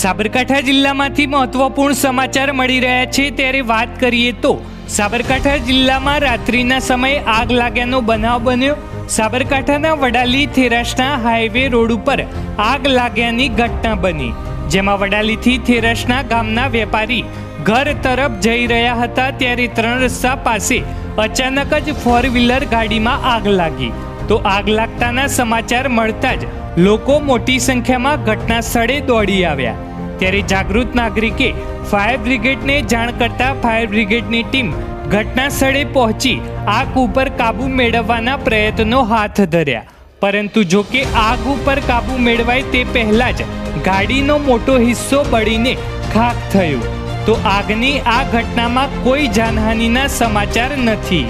સાબરકાંઠા જિલ્લામાંથી મહત્વપૂર્ણ સમાચાર મળી રહ્યા છે. ત્યારે વાત કરીએ તો સાબરકાંઠા જિલ્લામાં રાત્રિના સમયે આગ લાગ્યાનો બનાવ બન્યો. સાબરકાંઠાના વડાલી થેરાસના હાઈવે રોડ ઉપર આગ લાગ્યાની ઘટના બની. જેમાં વડાલીથી થેરાસના ગામના વેપારી ઘર તરફ જઈ રહ્યા હતા. ત્યારે ત્રણ રસ્તા પાસે અચાનક જ ફોર વ્હીલર ગાડીમાં આગ લાગી. તો આગ લાગતાના સમાચાર મળતા જ લોકો મોટી સંખ્યામાં ઘટના સ્થળે દોડી આવ્યા. ત્યારે જાગૃત નાગરિકે ફાયર બ્રિગેડને જાણ કરતા ફાયર બ્રિગેડની ટીમ ઘટના સ્થળે પહોંચી આગ ઉપર કાબુ મેળવવાના પ્રયત્નો હાથ ધર્યા. પરંતુ જો કે આગ ઉપર કાબુ મેળવાય તે પહેલાં જ ગાડીનો મોટો હિસ્સો બળીને ખાખ થયો. તો આગની આ ઘટનામાં કોઈ જાનહાનિના સમાચાર નથી.